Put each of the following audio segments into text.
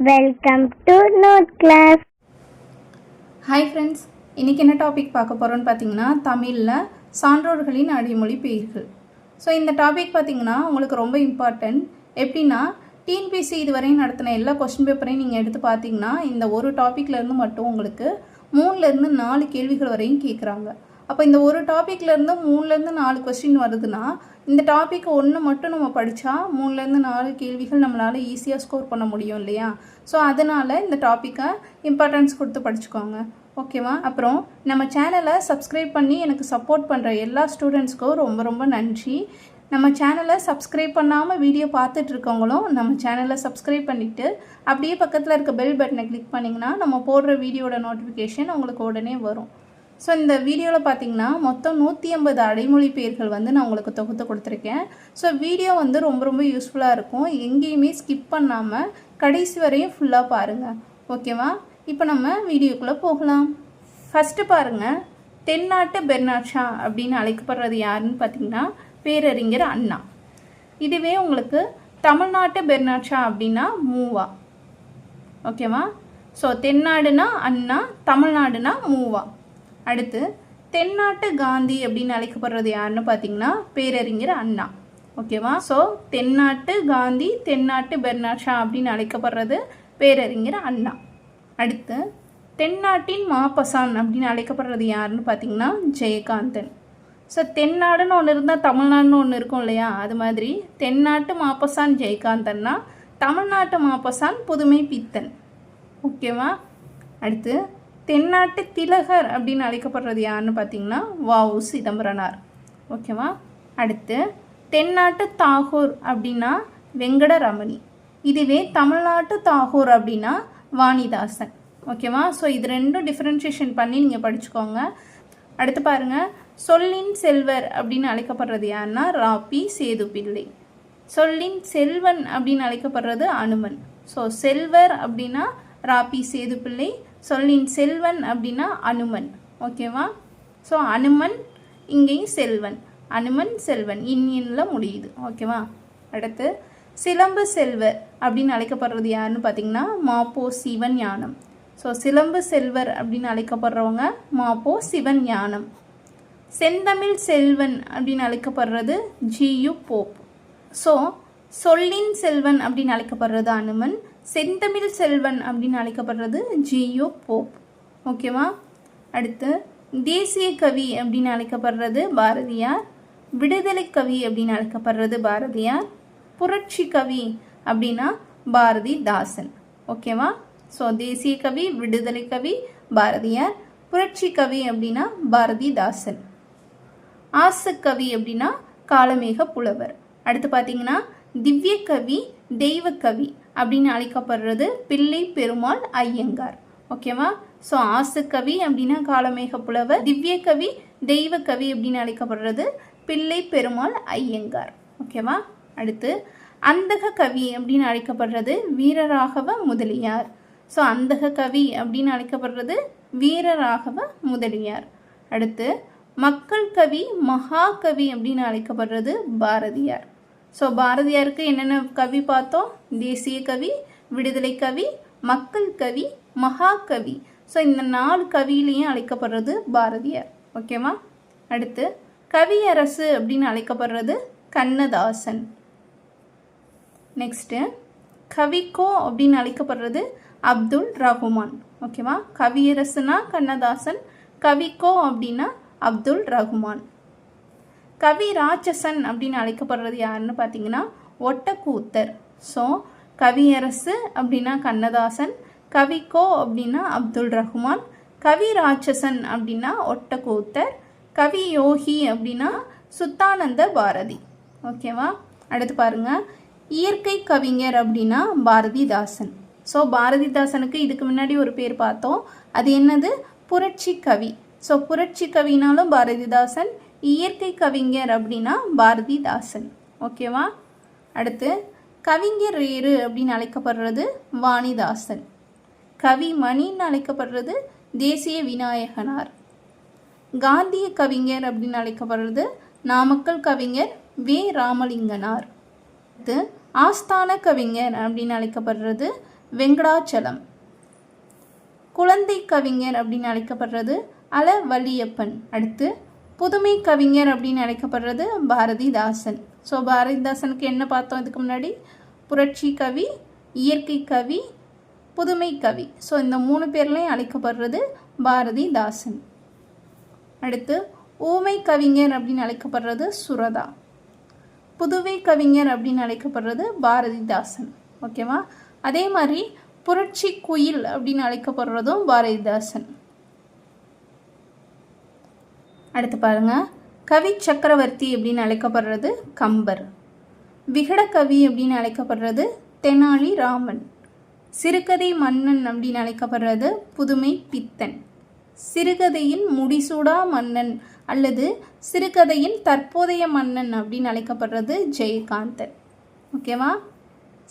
Welcome to note class hi friends இன்றைக்கி என்ன topic பார்க்க போகிறோன்னு பார்த்தீங்கன்னா தமிழில் சான்றோர்களின் அடைமொழி பெயர்கள். ஸோ இந்த டாபிக் பார்த்தீங்கன்னா உங்களுக்கு ரொம்ப இம்பார்ட்டன்ட் எப்படின்னா டிஎன்பிசி இதுவரையும் நடத்தின எல்லா கொஸ்டின் பேப்பரையும் நீங்கள் எடுத்து பார்த்தீங்கன்னா இந்த ஒரு டாப்பிக்லேருந்து மட்டும் உங்களுக்கு மூணுலேருந்து நாலு கேள்விகள் வரையும் கேட்குறாங்க அப்போ இந்த ஒரு டாப்பிக்லேருந்து மூணுலேருந்து நாலு கொஸ்டின் வருதுன்னா இந்த டாபிக் ஒன்று மட்டும் நம்ம படித்தா மூணுலேருந்து நாலு கேள்விகள் நம்மளால் ஈஸியாக ஸ்கோர் பண்ண முடியும் இல்லையா? ஸோ அதனால் இந்த டாப்பிக்கை இம்பார்ட்டன்ஸ் கொடுத்து படிச்சுக்கோங்க. ஓகேவா அப்புறம் நம்ம சேனலை சப்ஸ்கிரைப் பண்ணி எனக்கு சப்போர்ட் பண்ணுற எல்லா ஸ்டூடெண்ட்ஸ்க்கும் ரொம்ப ரொம்ப நன்றி. நம்ம சேனலை சப்ஸ்கிரைப் பண்ணாமல் வீடியோ பார்த்துட்டு இருக்கவங்களும் நம்ம சேனலை சப்ஸ்கிரைப் பண்ணிவிட்டு அப்படியே பக்கத்தில் இருக்க பெல் பட்டனை கிளிக் பண்ணிங்கன்னா நம்ம போடுற வீடியோட நோட்டிஃபிகேஷன் உங்களுக்கு உடனே வரும். ஸோ இந்த வீடியோவில் பார்த்தீங்கன்னா மொத்தம் நூற்றி ஐம்பது அடைமொழி பெயர்கள் வந்து நான் உங்களுக்கு தொகுத்து கொடுத்துருக்கேன். ஸோ வீடியோ வந்து ரொம்ப ரொம்ப யூஸ்ஃபுல்லாக இருக்கும். எங்கேயுமே ஸ்கிப் பண்ணாமல் கடைசி வரையும் ஃபுல்லாக பாருங்கள் ஓகேவா இப்போ நம்ம வீடியோக்குள்ளே போகலாம். ஃபஸ்ட்டு பாருங்கள் தென்னாட்டு பெர்னாட்ஷா அப்படின்னு அழைக்கப்படுறது யாருன்னு பார்த்தீங்கன்னா பேரறிஞர் அண்ணா. இதுவே உங்களுக்கு தமிழ்நாட்டு பெர்னாட்ஷா அப்படின்னா மூவா. ஓகேவா ஸோ தென்னாடுனா அண்ணா தமிழ்நாடுனா மூவா. அடுத்து தென்னாட்டு காந்தி அப்படின்னு அழைக்கப்படுறது யாருன்னு பார்த்தீங்கன்னா பேரறிஞர் அண்ணா. ஓகேவா? ஸோ தென்னாட்டு காந்தி தென்னாட்டு பெர்னாஷா அப்படின்னு அழைக்கப்படுறது பேரறிஞர் அண்ணா. அடுத்து தென்னாட்டின் மாப்பசான் அப்படின்னு அழைக்கப்படுறது யாருன்னு பார்த்தீங்கன்னா ஜெயகாந்தன். ஸோ தென்னாடுன்னு ஒன்று இருந்தால் தமிழ்நாடுன்னு ஒன்று இருக்கும் இல்லையா? அது மாதிரி தென்னாட்டு மாப்பசான் ஜெயகாந்தன்னா தமிழ்நாட்டு மாப்பசான் புதுமை பித்தன். ஓகேவா? அடுத்து தென்னாட்டு திலகர் அப்படின்னு அழைக்கப்படுறது யாருன்னு பார்த்தீங்கன்னா வாவு சிதம்பரனார். ஓகேவா? அடுத்து தென்னாட்டு தாகூர் அப்படின்னா வெங்கடரமணி. இதுவே தமிழ்நாட்டு தாகூர் அப்படின்னா வாணிதாசன். ஓகேவா? ஸோ இது ரெண்டும் டிஃப்ரென்ஷியேஷன் பண்ணி நீங்கள் படிச்சுக்கோங்க. அடுத்து பாருங்கள் சொல்லின் செல்வர் அப்படின்னு அழைக்கப்படுறது யாருன்னா ராப்பி சேது பிள்ளை சொல்லின் செல்வன் அப்படின்னு அழைக்கப்படுறது அனுமன். ஸோ செல்வர் அப்படின்னா ராப்பி சேது பிள்ளை சொல்லின் செல்வன் அப்படின்னா அனுமன். ஓகேவா? ஸோ அனுமன் இங்கேயும் செல்வன். அனுமன் செல்வன். இன்னில் முடியுது. ஓகேவா? அடுத்து சிலம்பு செல்வர் அப்படின்னு அழைக்கப்படுறது யாருன்னு பார்த்தீங்கன்னா மாப்போ சிவன் ஞானம். ஸோ சிலம்பு செல்வர் அப்படின்னு அழைக்கப்படுறவங்க மாப்போ சிவன் ஞானம். செந்தமிழ் செல்வன் அப்படின்னு அழைக்கப்படுறது ஜியு போப். ஸோ சொல்லின் செல்வன் அப்படின்னு அழைக்கப்படுறது அனுமன். செந்தமிழ் செல்வன் அப்படின்னு அழைக்கப்படுறது ஜியோ போப். ஓகேவா அடுத்து தேசிய கவி அப்படின்னு அழைக்கப்படுறது பாரதியார். விடுதலை கவி அப்படின்னு அழைக்கப்படுறது பாரதியார். புரட்சி கவி அப்படின்னா பாரதிதாசன். ஓகேவா ஸோ தேசிய கவி விடுதலை கவி பாரதியார். புரட்சி கவி அப்படின்னா பாரதிதாசன். ஆசக்கவி அப்படின்னா காலமேக புலவர். அடுத்து பார்த்தீங்கன்னா திவ்ய கவி தெய்வ கவி. அப்படின்னு அழைக்கப்படுறது பிள்ளை பெருமாள் ஐயங்கார். ஓகேவா ஸோ ஆசுக்கவி அப்படின்னா காலமேக புலவர் திவ்ய கவி தெய்வ கவி அப்படின்னு அழைக்கப்படுறது பிள்ளை பெருமாள் ஐயங்கார். ஓகேவா அடுத்து அந்தக கவி அப்படின்னு அழைக்கப்படுறது வீரராகவ முதலியார். ஸோ அந்தக கவி அப்படின்னு அழைக்கப்படுறது வீரராகவ முதலியார். அடுத்து மக்கள் கவி மகாகவி அப்படின்னு அழைக்கப்படுறது பாரதியார். ஸோ பாரதியாருக்கு என்னென்ன கவி பார்த்தோம்? தேசிய கவி விடுதலை கவி மக்கள் கவி மகாகவி ஸோ இந்த நாலு கவியிலையும் அழைக்கப்படுறது பாரதியார். ஓகேவா அடுத்து கவியரசு அப்படின்னு அழைக்கப்படுறது கண்ணதாசன். நெக்ஸ்ட்டு கவிக்கோ அப்படின்னு அழைக்கப்படுறது அப்துல் ரகுமான். ஓகேவா கவியரசுனா கண்ணதாசன் கவிக்கோ அப்படின்னா அப்துல் ரகுமான். கவி ராட்சசன் அப்படின்னு அழைக்கப்படுறது யாருன்னு பார்த்தீங்கன்னா ஒட்டக்கூத்தர். ஸோ கவியரசு அப்படின்னா கண்ணதாசன் கவிக்கோ அப்படின்னா அப்துல் ரஹ்மான் கவி ராட்சசன் அப்படின்னா ஒட்டக்கூத்தர் கவி யோகி அப்படின்னா சுத்தானந்த பாரதி. ஓகேவா அடுத்து பாருங்க. இயற்கை கவிஞர் அப்படின்னா பாரதிதாசன். ஸோ பாரதிதாசனுக்கு இதுக்கு முன்னாடி ஒரு பேர் பார்த்தோம். அது என்னது? புரட்சி கவி. ஸோ புரட்சி கவினாலும் பாரதிதாசன் இயற்கை கவிஞர் அப்படின்னா பாரதிதாசன். ஓகேவா? அடுத்து கவிஞர் ரேரு அப்படின்னு அழைக்கப்படுறது வாணிதாசன். கவி மணின்னு அழைக்கப்படுறது தேசிய விநாயகனார். காந்திய கவிஞர் அப்படின்னு அழைக்கப்படுறது நாமக்கல் கவிஞர் வே. ராமலிங்கனார். அடுத்து ஆஸ்தான கவிஞர் அப்படின்னு அழைக்கப்படுறது வெங்கடாச்சலம். குழந்தை கவிஞர் அப்படின்னு அழைக்கப்படுறது அல வள்ளியப்பன் அடுத்து புதுமை கவிஞர் அப்படின்னு அழைக்கப்படுறது பாரதிதாசன். ஸோ பாரதிதாசனுக்கு என்ன பார்த்தோம் இதுக்கு முன்னாடி? புரட்சி கவி இயற்கை கவி புதுமை கவி. ஸோ இந்த மூணு பேர்லையும் அழைக்கப்படுறது பாரதிதாசன். அடுத்து ஊமை கவிஞர் அப்படின்னு அழைக்கப்படுறது சுரதா. புதுவை கவிஞர் அப்படின்னு அழைக்கப்படுறது பாரதிதாசன். ஓகேவா அதே மாதிரி புரட்சி குயில் அப்படின்னு அழைக்கப்படுறதும் பாரதிதாசன். அடுத்து பாருங்க. கவி சக்கரவர்த்தி அப்படின்னு அழைக்கப்படுறது கம்பர். விகடகவி அப்படின்னு அழைக்கப்படுறது தெனாலி ராமன். சிறுகதை மன்னன் அப்படின்னு அழைக்கப்படுறது புதுமை பித்தன். சிறுகதையின் முடிசூடா மன்னன் அல்லது சிறுகதையின் தற்போதைய மன்னன் அப்படின்னு அழைக்கப்படுறது ஜெயகாந்தன். ஓகேவா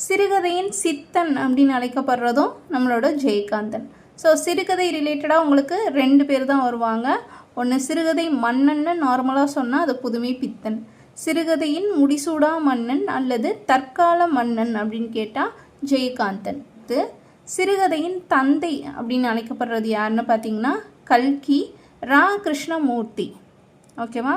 சிறுகதையின் சித்தன் அப்படின்னு அழைக்கப்படுறதும் நம்மளோட ஜெயகாந்தன். ஸோ சிறுகதை ரிலேட்டடாக உங்களுக்கு ரெண்டு பேர் தான் வருவாங்க. ஒன்று சிறுகதை மன்னன்னு நார்மலாக சொன்னால் அது புதுமை பித்தன். சிறுகதையின் முடிசூடா மன்னன் அல்லது தற்கால மன்னன் அப்படின்னு கேட்டால் ஜெயகாந்தன். இது சிறுகதையின் தந்தை அப்படின்னு அழைக்கப்படுறது யாருன்னு பார்த்தீங்கன்னா கல்கி ரா கிருஷ்ணமூர்த்தி ஓகேவா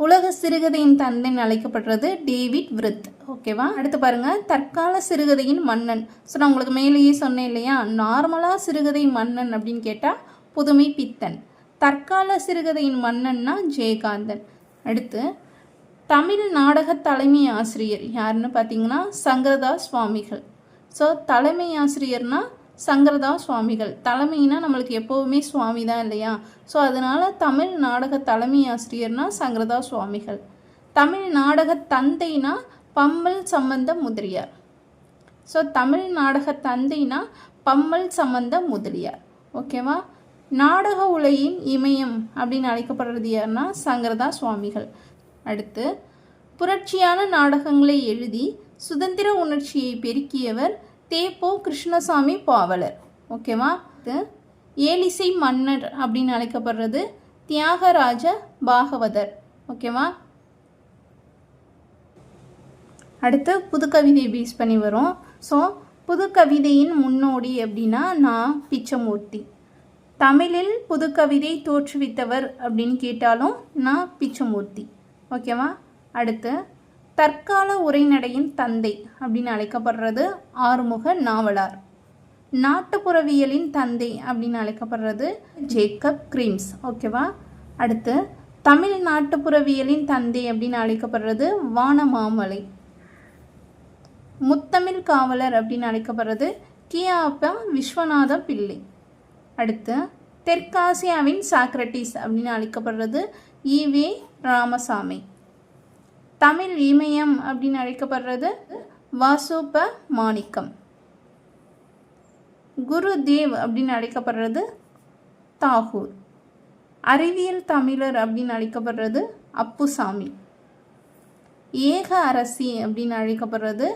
உலக சிறுகதையின் தந்தைன்னு அழைக்கப்படுறது டேவிட் விருத். ஓகேவா அடுத்து பாருங்க. தற்கால சிறுகதையின் மன்னன். ஸோ நான் உங்களுக்கு மேலேயே சொன்னேன் இல்லையா? நார்மலாக சிறுகதை மன்னன் அப்படின்னு கேட்டால் புதுமை பித்தன். தற்கால சிறுகதையின் மன்னன்னா ஜெயகாந்தன். அடுத்து தமிழ் நாடக தலைமை ஆசிரியர் யாருன்னு பார்த்தீங்கன்னா சங்கரதா சுவாமிகள். ஸோ தலைமை ஆசிரியர்னா சங்கரதா சுவாமிகள். தலைமைனா நம்மளுக்கு எப்போவுமே சுவாமி தான் இல்லையா? ஸோ அதனால் தமிழ் நாடக தலைமை ஆசிரியர்னா சங்கரதா சுவாமிகள். தமிழ் நாடக தந்தைனா பம்மல் சம்பந்த முதலியார். ஸோ தமிழ் நாடக தந்தைனா பம்மல் சம்பந்த முதலியார். ஓகேவா நாடக உலகின் இமயம் அப்படின்னு அழைக்கப்படுறது யாருன்னா சங்கரதா சுவாமிகள். அடுத்து புரட்சியான நாடகங்களை எழுதி சுதந்திர உணர்ச்சியை பெருக்கியவர் தேப்போ கிருஷ்ணசாமி பாவலர். ஓகேவா ஏலிசை மன்னர் அப்படின்னு அழைக்கப்படுறது தியாகராஜ பாகவதர். ஓகேவா அடுத்து புதுக்கவிதை பேஸ் பண்ணி வரும். ஸோ புதுக்கவிதையின் முன்னோடி அப்படின்னா நான் பிச்சமூர்த்தி. தமிழில் புதுக்கவிதை தோற்றுவித்தவர் அப்படின்னு கேட்டாலும் நான் பிச்சமூர்த்தி. ஓகேவா? அடுத்து தற்கால உரைநடையின் தந்தை அப்படின்னு அழைக்கப்படுறது ஆறுமுக நாவலார். நாட்டுப்புறவியலின் தந்தை அப்படின்னு அழைக்கப்படுறது ஜேக்கப் கிரீம்ஸ். ஓகேவா? அடுத்து தமிழ் நாட்டுப்புறவியலின் தந்தை அப்படின்னு அழைக்கப்படுறது வானமாமலை. முத்தமிழ் காவலர் அப்படின்னு அழைக்கப்படுறது கியாப்பா விஸ்வநாத பிள்ளை. அடுத்து தெற்காசியாவின் சாக்ரட்டிஸ் அப்படின்னு அழைக்கப்படுறது ஈவே ராமசாமி. தமிழ் இமயம் அப்படின்னு அழைக்கப்படுறது வாசுப மாணிக்கம். குரு தேவ் அப்படின்னு அழைக்கப்படுறது தாகூர். அறிவியல் தமிழர் அப்படின்னு அழைக்கப்படுறது அப்புசாமி. ஏக அரசி அப்படின்னு அழைக்கப்படுறது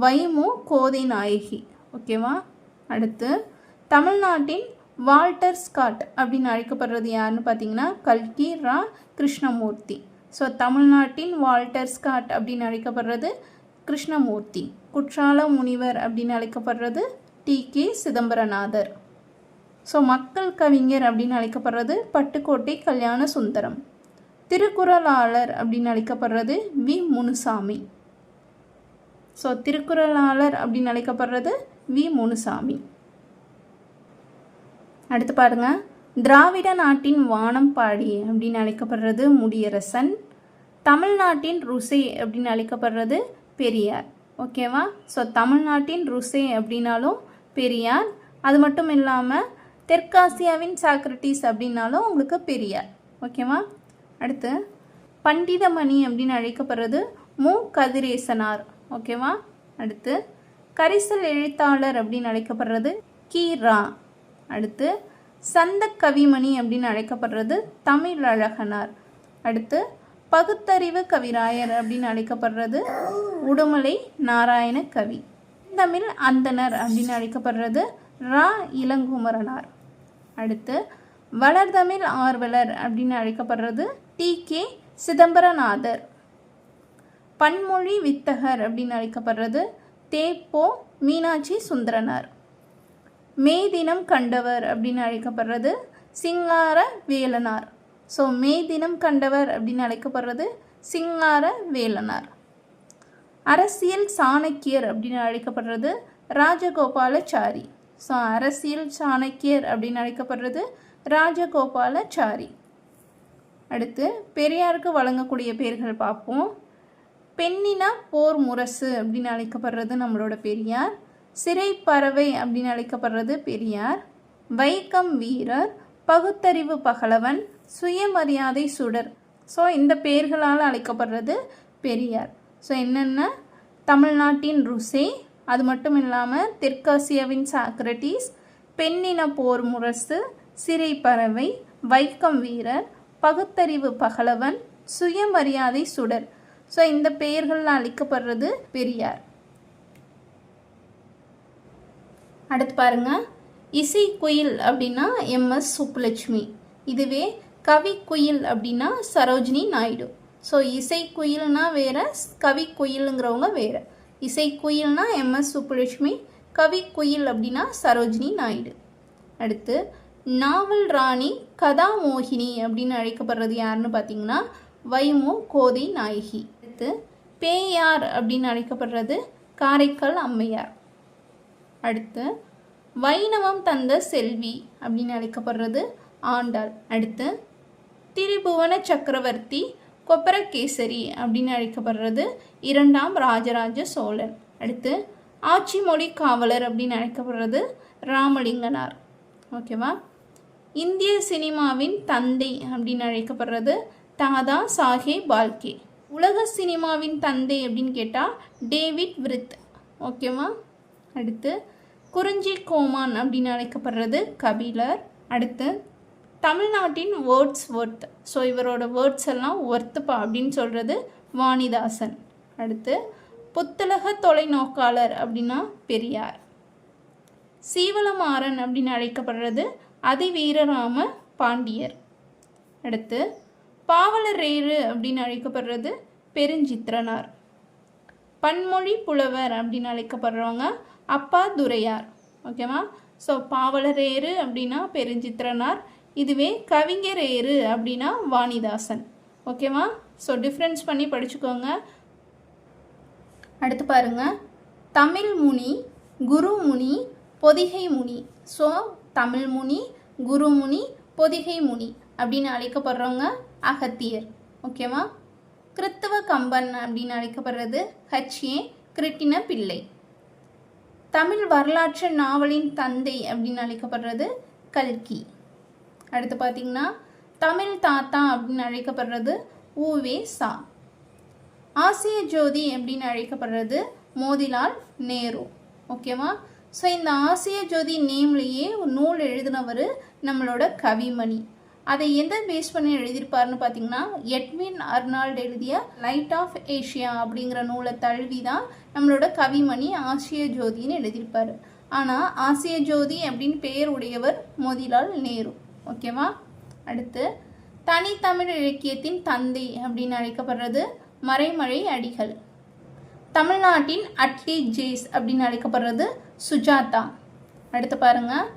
வைமு கோதை நாயகி ஓகேவா? அடுத்து தமிழ்நாட்டின் வால்டர் ஸ்காட் அப்படின்னு அழைக்கப்படுறது யாருன்னு பார்த்தீங்கன்னா கல்கி ரா கிருஷ்ணமூர்த்தி. ஸோ தமிழ்நாட்டின் வால்டர் ஸ்காட் அப்படின்னு அழைக்கப்படுறது கிருஷ்ணமூர்த்தி. குற்றால முனிவர் அப்படின்னு அழைக்கப்படுறது டி. கே. சிதம்பரநாதர். ஸோ மக்கள் கவிஞர் அப்படின்னு அழைக்கப்படுறது பட்டுக்கோட்டை கல்யாண சுந்தரம் திருக்குறளாளர் அப்படின்னு அழைக்கப்படுறது வி. முனுசாமி. ஸோ திருக்குறளாளர் அப்படின்னு அழைக்கப்படுறது வி. முனுசாமி. அடுத்து பாருங்க. திராவிட நாட்டின் வானம் பாடி அப்படின்னு அழைக்கப்படுறது முடியரசன். தமிழ்நாட்டின் ருசே அப்படின்னு அழைக்கப்படுறது பெரியார். ஓகேவா ஸோ தமிழ்நாட்டின் ருசே அப்படின்னாலும் பெரியார். அது மட்டும் இல்லாமல் தெற்காசியாவின் சாக்ரட்டிஸ் அப்படின்னாலும் உங்களுக்கு பெரியார். ஓகேவா அடுத்து பண்டிதமணி அப்படின்னு அழைக்கப்படுறது மு. கதிரேசனார். ஓகேவா அடுத்து கரிசல் எழுத்தாளர் அப்படின்னு அழைக்கப்படுறது கீரா அடுத்து சந்த கவிமணி அப்படின்னு அழைக்கப்படுறது தமிழ் அழகனார். அடுத்து பகுத்தறிவு கவிராயர் அப்படின்னு அழைக்கப்படுறது உடுமலை நாராயண கவி. தமிழ் அந்தனர் அப்படின்னு அழைக்கப்படுறது ரா இளங்குமரனார். அடுத்து வளர்தமிழ் ஆர்வலர் அப்படின்னு அழைக்கப்படுறது டி கே சிதம்பரநாதர். பன்மொழி வித்தகர் அப்படின்னு அழைக்கப்படுறது தேப்போ மீனாட்சி சுந்தரனார். மே தினம் கண்டவர் அப்படின்னு அழைக்கப்படுறது சிங்கார வேலனார். ஸோ மே தினம் கண்டவர் அப்படின்னு அழைக்கப்படுறது சிங்கார வேலனார். அரசியல் சாணக்கியர் அப்படின்னு அழைக்கப்படுறது ராஜகோபாலச்சாரி. ஸோ அரசியல் சாணக்கியர் அப்படின்னு அழைக்கப்படுறது ராஜகோபாலச்சாரி. அடுத்து பெரியாருக்கு வழங்கக்கூடிய பேர்கள் பார்ப்போம். பெண்ணினா போர் முரசு அப்படின்னு அழைக்கப்படுறது நம்மளோட பெரியார். சிறை பறவை அப்படின்னு அழைக்கப்படுறது பெரியார். வைக்கம் வீரர் பகுத்தறிவு பகலவன் சுயமரியாதை சுடர். ஸோ இந்த பெயர்களால் அழைக்கப்படுறது பெரியார். ஸோ என்னென்ன? தமிழ்நாட்டின் ருசே அது மட்டும் இல்லாமல் தெற்காசியாவின் சாக்ரட்டிஸ் பெண்ணின போர் முரசு சிறை பறவை வைக்கம் வீரர் பகுத்தறிவு பகலவன் சுயமரியாதை சுடர். ஸோ இந்த பெயர்களில் அழைக்கப்படுறது பெரியார். அடுத்து பாருங்க. இசை குயில் அப்படின்னா எம்எஸ் சுப்புலட்சுமி. இதுவே கவி குயில் அப்படின்னா சரோஜினி நாயுடு. ஸோ இசை குயில்னா வேற கவி குயிலுங்கிறவங்க வேற. இசை குயில்னா எம்எஸ் சுப்புலட்சுமி கவி குயில் அப்படின்னா சரோஜினி நாயுடு. அடுத்து நாவல் ராணி கதாமோகினி அப்படின்னு அழைக்கப்படுறது யாருன்னு பார்த்தீங்கன்னா வைமு கோதை நாயகி. அடுத்து பேயார் அப்படின்னு அழைக்கப்படுறது காரைக்கால் அம்மையார். அடுத்து வைணவம் தந்த செல்வி அப்படின்னு அழைக்கப்படுறது ஆண்டாள். அடுத்து திரிபுவன சக்கரவர்த்தி கொப்பரகேசரி அப்படின்னு அழைக்கப்படுறது இரண்டாம் ராஜராஜ சோழன். அடுத்து ஆட்சி மொழி காவலர் அப்படின்னு அழைக்கப்படுறது ராமலிங்கனார். ஓகேவா? இந்திய சினிமாவின் தந்தை அப்படின்னு அழைக்கப்படுறது தாதா சாஹே பால்கே. உலக சினிமாவின் தந்தை அப்படின்னு கேட்டால் டேவிட் விரித். ஓகேவா? அடுத்து குறிஞ்சி கோமான் அப்படின்னு அழைக்கப்படுறது கபிலர். அடுத்து தமிழ்நாட்டின் வேர்ட்ஸ் ஒர்த் ஸோ இவரோட வேர்ட்ஸ் எல்லாம் ஒர்த்துப்பா அப்படின்னு சொல்கிறது வாணிதாசன். அடுத்து புத்தலக தொலைநோக்காளர் அப்படின்னா பெரியார். சீவலமாறன் அப்படின்னு அழைக்கப்படுறது அதிவீரராம பாண்டியர். அடுத்து பாவலரேறு அப்படின்னு அழைக்கப்படுறது பெருஞ்சித்திரனார். பன்மொழி புலவர் அப்படின்னு அழைக்கப்படுறவங்க அப்பா துரையார். ஓகேவா ஸோ பாவலரேறு அப்படின்னா பெருஞ்சித்திரனார். இதுவே கவிஞரேறு அப்படின்னா வாணிதாசன். ஓகேவா ஸோ டிஃப்ரென்ஸ் பண்ணி படிச்சுக்கோங்க. அடுத்து பாருங்கள் தமிழ் முனி குருமுனி பொதிகை முனி. ஸோ தமிழ் முனி குருமுனி பொதிகை முனி அப்படின்னு அழைக்கப்படுறவங்க அகத்தியர். ஓகேவா கிறித்தவ கம்பன் அப்படின்னு அழைக்கப்படுறது ஹச்ஏ கிருட்டின பிள்ளை. தமிழ் வரலாற்று நாவலின் தந்தை அப்படின்னு அழைக்கப்படுறது கல்கி. அடுத்து பார்த்தீங்கன்னா தமிழ் தாத்தா அப்படின்னு அழைக்கப்படுறது ஊவே சா. ஆசிய ஜோதி அப்படின்னு அழைக்கப்படுறது மோதிலால் நேரு. ஓகேவா? ஸோ இந்த ஆசிய ஜோதி நேம்லேயே ஒரு நூல் எழுதினவர் நம்மளோட கவிமணி. அதை எந்த பேஸ் பண்ணி எழுதியிருப்பாருன்னு பார்த்தீங்கன்னா எட்வின் அர்னால்டு எழுதிய லைட் ஆஃப் ஏஷியா அப்படிங்கிற நூலை தழுவி தான் நம்மளோட கவிமணி ஆசிய ஜோதின்னு எழுதியிருப்பார். ஆனால் ஆசிய ஜோதி அப்படின்னு பெயர் உடையவர் மோதிலால் நேரு. ஓகேவா அடுத்து தனித்தமிழ் இலக்கியத்தின் தந்தை அப்படின்னு அழைக்கப்படுறது மறைமழை அடிகள். தமிழ்நாட்டின் அட்லி ஜேஸ் அப்படின்னு அழைக்கப்படுறது சுஜாதா. அடுத்து பாருங்கள்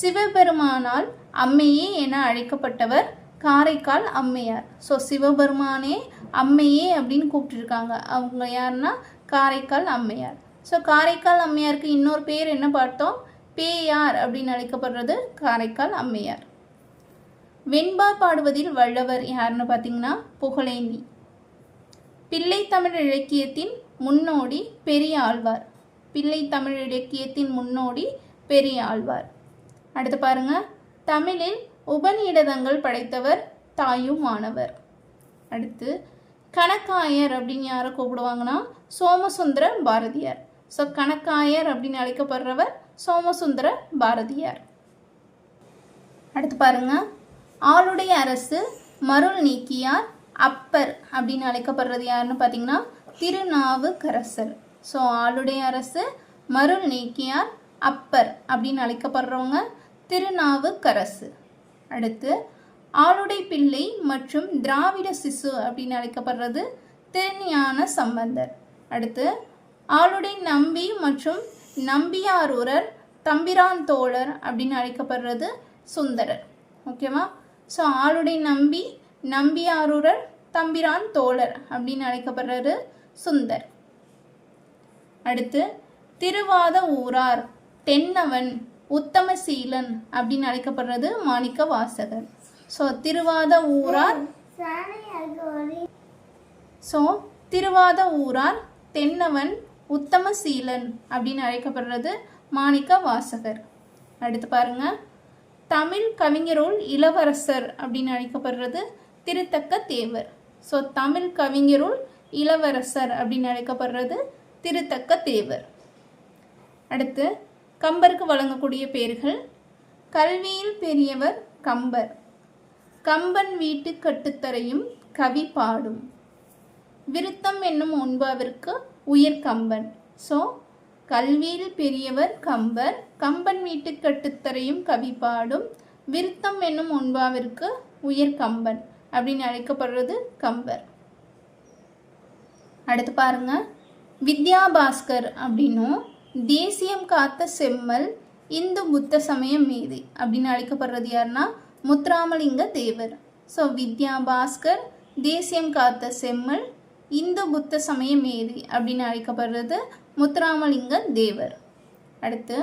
சிவபெருமானால் அம்மையே என அழைக்கப்பட்டவர் காரைக்கால் அம்மையார். ஸோ சிவபெருமானே அம்மையே அப்படின்னு கூப்பிட்டுருக்காங்க. அவங்க யாருன்னா? காரைக்கால் அம்மையார். ஸோ காரைக்கால் அம்மையாருக்கு இன்னொரு பேர் என்ன பார்த்தோம்? பேயார் அப்படின்னு அழைக்கப்படுறது காரைக்கால் அம்மையார். வெண்பா பாடுவதில் வல்லவர் யாருன்னு பார்த்தீங்கன்னா? புகழேந்தி. பிள்ளை தமிழ் இலக்கியத்தின் முன்னோடி பெரிய ஆழ்வார் பிள்ளை தமிழ் இலக்கியத்தின் முன்னோடி பெரிய ஆழ்வார் அடுத்து பாருங்கள் தமிழில் உபநிடதங்கள் படைத்தவர் தாயும் மாணவர் அடுத்து கணக்காயர் அப்படின்னு யாரை கூப்பிடுவாங்கன்னா? சோமசுந்தர பாரதியார். ஸோ கணக்காயர் அப்படின்னு அழைக்கப்படுறவர் சோமசுந்தர பாரதியார். அடுத்து பாருங்க. ஆளுடைய அரசு மருள் நீக்கியார் அப்பர் அப்படின்னு அழைக்கப்படுறது யாருன்னு பார்த்தீங்கன்னா? திருநாவுக்கரசர். ஸோ ஆளுடைய அரசு மருள் நீக்கியார் அப்பர் அப்படின்னு அழைக்கப்படுறவங்க திருநாவுக்கரசு. அடுத்து ஆளுடை பிள்ளை மற்றும் திராவிட சிசு அப்படின்னு அழைக்கப்படுறது திருஞான சம்பந்தர். அடுத்து ஆளுடை நம்பி மற்றும் நம்பியாரூரர் தம்பிரான் தோழர் அப்படின்னு அழைக்கப்படுறது சுந்தரர். ஓகேவா? ஸோ ஆளுடை நம்பி நம்பியாரூரர் தம்பிரான் தோழர் அப்படின்னு அழைக்கப்படுறது சுந்தர். அடுத்து திருவாத ஊரார் தென்னவன் உத்தமசீலன் அப்படின்னு அழைக்கப்படுறது மாணிக்க வாசகர். ஸோ திருவாத ஊரார் ஸோ திருவாத ஊரார் தென்னவன் உத்தம சீலன் அப்படின்னு அழைக்கப்படுறது மாணிக்க வாசகர். அடுத்து பாருங்க. தமிழ் கவிஞருள் இளவரசர் அப்படின்னு அழைக்கப்படுறது திருத்தக்க தேவர். ஸோ தமிழ் கவிஞருள் இளவரசர் அப்படின்னு அழைக்கப்படுறது திருத்தக்க தேவர். அடுத்து கம்பருக்கு வழங்கக்கூடிய பெயர்கள் கல்வியில் பெரியவர் கம்பர். கம்பன் வீட்டு கட்டுத்தரையும் கவி பாடும். விருத்தம் என்னும் ஒன்பாவிற்கு உயர் கம்பன். ஸோ கல்வியில் பெரியவர் கம்பர் கம்பன் வீட்டு கட்டுத்தரையும் கவி பாடும் விருத்தம் என்னும் ஒன்பாவிற்கு உயர் கம்பன் அப்படின்னு அழைக்கப்படுறது கம்பர். அடுத்து பாருங்க. வித்யாபாஸ்கர் அப்படின்னும் தேசியம் காத்த செம்மல் இந்து புத்த சமயம் மீது அப்படின்னு அழைக்கப்படுறது யாருன்னா முத்துராமலிங்க தேவர். ஸோ வித்யா பாஸ்கர் தேசியம் காத்த செம்மல் இந்து புத்த சமய மேதி அப்படின்னு அழைக்கப்படுறது முத்துராமலிங்க தேவர். அடுத்து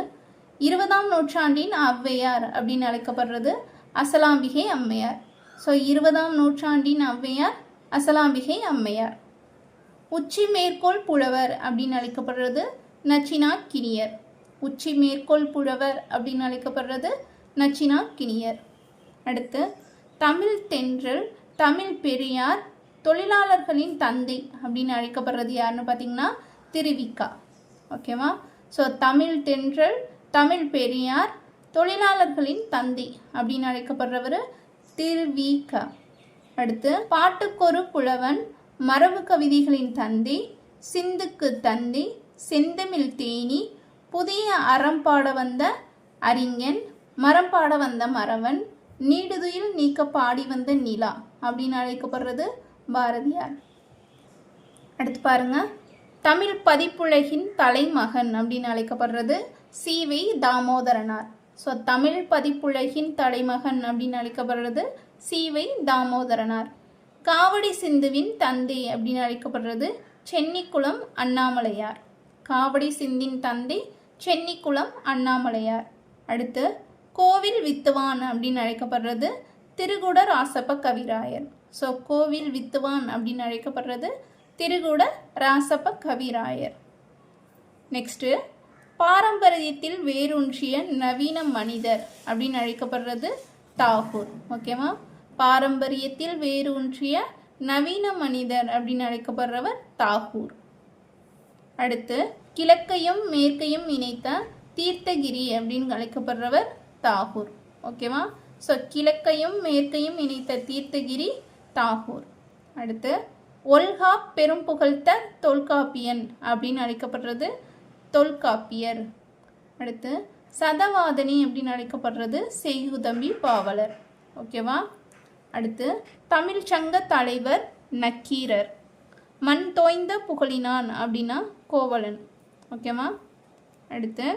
இருபதாம் நூற்றாண்டின் ஔவையார் அப்படின்னு அழைக்கப்படுறது அசலாம்பிகை அம்மையார். ஸோ இருபதாம் நூற்றாண்டின் ஔவையார் அசலாம்பிகை அம்மையார். உச்சி மேற்கோள் புலவர் அப்படின்னு அழைக்கப்படுறது நச்சினா கிணியர் உச்சி மேற்கோள் புலவர் அப்படின்னு அழைக்கப்படுறது நச்சினா கிணியர் அடுத்து தமிழ் தென்றல் தமிழ் பெரியார் தொழிலாளர்களின் தந்தை அப்படின்னு அழைக்கப்படுறது யாருன்னு பார்த்தீங்கன்னா திருவிக்கா. ஓகேவா ஸோ தமிழ் தென்றல் தமிழ் பெரியார் தொழிலாளர்களின் தந்தை அப்படின்னு அழைக்கப்படுறவர் திருவிக்கா. அடுத்து பாட்டுக்கொரு புலவன் மரபு கவிதைகளின் தந்தை சிந்துக்கு தந்தை செந்தமிழ் தேனி புதிய அறம் பாட வந்த அறிஞன் மரம் பாட வந்த மறவன் நீடுதுயில் நீக்க பாடி வந்த நிலா அப்படின்னு அழைக்கப்படுறது பாரதியார். அடுத்து பாருங்க. தமிழ் பதிப்புலகின் தலைமகன் அப்படின்னு அழைக்கப்படுறது C V Damodaranar. So Tamil பதிப்புலகின் தலைமகன் அப்படின்னு அழைக்கப்படுறது சி வை தாமோதரனார். காவடி சிந்துவின் தந்தை அப்படின்னு அழைக்கப்படுறது சென்னிக்குளம் அண்ணாமலையார். காவடி சிந்தின் தந்தை சென்னிக்குளம் அண்ணாமலையார். அடுத்து கோவில் வித்துவான் அப்படின்னு அழைக்கப்படுறது திருகுட ராசப்ப கவிராயர். ஸோ கோவில் வித்துவான் அப்படின்னு அழைக்கப்படுறது திருகுட ராசப்ப கவிராயர். நெக்ஸ்ட்டு பாரம்பரியத்தில் வேரூன்றிய நவீன மனிதர் அப்படின்னு அழைக்கப்படுறது தாகூர். ஓகேவா பாரம்பரியத்தில் வேரூன்றிய நவீன மனிதர் அப்படின்னு அழைக்கப்படுறவர் தாகூர். அடுத்து கிழக்கையும் மேற்கையும் இணைத்த தீர்த்தகிரி அப்படின்னு அழைக்கப்படுறவர் தாகூர். ஓகேவா ஸோ கிழக்கையும் மேற்கையும் இணைத்த தீர்த்தகிரி தாகூர். அடுத்து ஒல்கா பெரும் புகழ்த்த தொல்காப்பியன் அப்படின்னு அழைக்கப்படுறது தொல்காப்பியர். அடுத்து சதவாதனி அப்படின்னு அழைக்கப்படுறது செய்குதம்பி பாவலர். ஓகேவா அடுத்து தமிழ் சங்க தலைவர் நக்கீரர். மண் தோய்ந்த புகழினான் அப்படின்னா கோவலன். ஓகேவா அடுத்து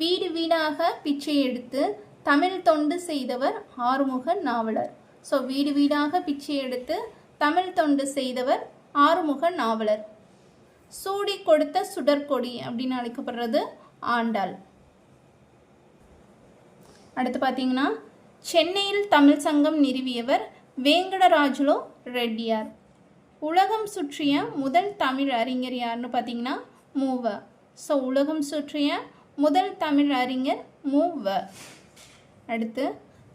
வீடு வீடாக பிச்சை எடுத்து தமிழ் தொண்டு செய்தவர் ஆறுமுக நாவலர். ஸோ வீடு வீடாக பிச்சை எடுத்து தமிழ் தொண்டு செய்தவர் ஆறுமுக நாவலர். சூடி கொடுத்த சுடற்கொடி அப்படின்னு அழைக்கப்படுறது ஆண்டாள். அடுத்து பார்த்தீங்கன்னா சென்னையில் தமிழ் சங்கம் நிறுவியவர் வேங்கடராஜுலு ரெட்டியார். உலகம் சுற்றிய முதல் தமிழ் அறிஞர் யாருன்னு பார்த்தீங்கன்னா மூவ ஸோ உலகம் சுற்றிய முதல் தமிழ் அறிஞர் மூவ அடுத்து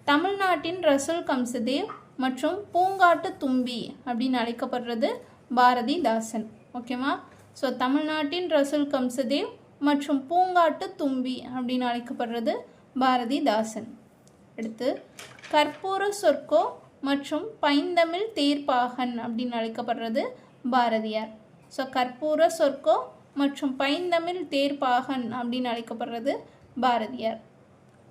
தமிழ்நாட்டின் ரசூல் கம்சதேவ் மற்றும் பூங்காட்டு தும்பி அப்படின்னு அழைக்கப்படுறது பாரதிதாசன். ஓகேவா ஸோ தமிழ்நாட்டின் ரசூல் கம்சதேவ் மற்றும் பூங்காட்டு தும்பி அப்படின்னு அழைக்கப்படுறது பாரதிதாசன். அடுத்து கற்பூர சொற்கோ மற்றும் பைந்தமிழ் தேர்ப்பாகன் அப்படின்னு அழைக்கப்படுறது பாரதியார். ஸோ கற்பூர சொற்கோ மற்றும் பைந்தமிழ் தேர்ப்பாகன் அப்படின்னு அழைக்கப்படுறது பாரதியார்.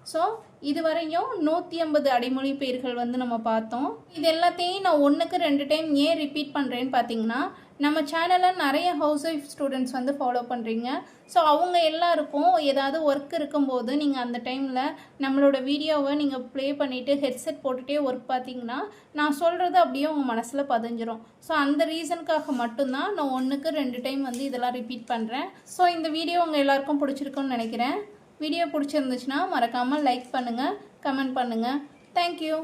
ஸோ இதுவரையும் நூற்றி ஐம்பது அடைமொழி பெயர்கள் வந்து நம்ம பார்த்தோம். இது எல்லாத்தையும் நான் ஒன்றுக்கு ரெண்டு டைம் ஏன் ரிப்பீட் பண்ணுறேன்னு பார்த்தீங்கன்னா நம்ம சேனலில் நிறைய ஹவுஸ் ஒய்ஃப் ஸ்டூடெண்ட்ஸ் வந்து ஃபாலோ பண்ணுறீங்க ஸோ அவங்க எல்லாருக்கும் ஏதாவது ஒர்க் இருக்கும்போது நீங்கள் அந்த டைமில் நம்மளோட வீடியோவை நீங்கள் ப்ளே பண்ணிவிட்டு ஹெட்செட் போட்டுகிட்டே ஒர்க் பார்த்தீங்கன்னா நான் சொல்கிறது அப்படியே உங்கள் மனசில் பதிஞ்சிரும். ஸோ அந்த ரீசனுக்காக மட்டும்தான் நான் ஒன்றுக்கு ரெண்டு டைம் வந்து இதெல்லாம் ரிப்பீட் பண்ணுறேன் ஸோ இந்த வீடியோ உங்கள் எல்லாருக்கும் பிடிச்சிருக்குன்னு நினைக்கிறேன். வீடியோ பிடிச்சிருந்துச்சுன்னா மறக்காமல் லைக் பண்ணுங்கள் கமெண்ட் பண்ணுங்கள் தேங்க்யூ